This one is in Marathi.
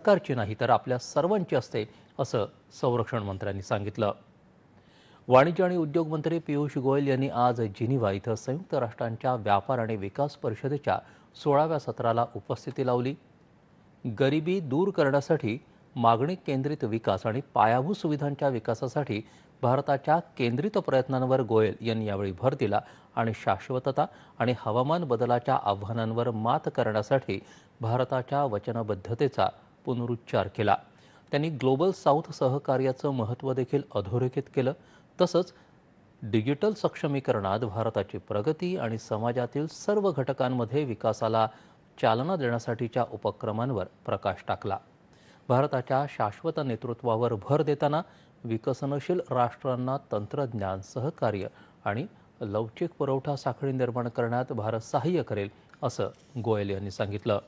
सरकारची नाही तर आपल्या सर्वांची असते असं संरक्षण मंत्र्यांनी सांगितलं. वाणिज्य आणि उद्योग मंत्री पियुष गोयल यांनी आज जिनिव्हा इथं संयुक्त राष्ट्रांच्या व्यापार आणि विकास परिषदेच्या सोळाव्या सत्राला उपस्थिती लावली. गरिबी दूर करण्यासाठी मागणी केंद्रित विकास आणि पायाभूत सुविधांच्या विकासासाठी भारताच्या केंद्रित प्रयत्नांवर गोयल यांनी यावेळी भर दिला आणि शाश्वतता आणि हवामान बदलाच्या आव्हानांवर मात करण्यासाठी भारताच्या वचनबद्धतेचा पुनरुच्चार केला. त्यांनी ग्लोबल साऊथ सहकार्याचं महत्त्व देखील अधोरेखित केलं. तसंच डिजिटल सक्षमीकरणात भारताची प्रगती आणि समाजातील सर्व घटकांमध्ये विकासाला चालना देण्यासाठीच्या उपक्रमांवर प्रकाश टाकला. भारताच्या शाश्वत नेतृत्वावर भर देताना विकसनशील राष्ट्रांना तंत्रज्ञान सहकार्य आणि लवचिक पुरवठा साखळी निर्माण करण्यात भारत सहाय्य करेल असं गोयल यांनी सांगितलं.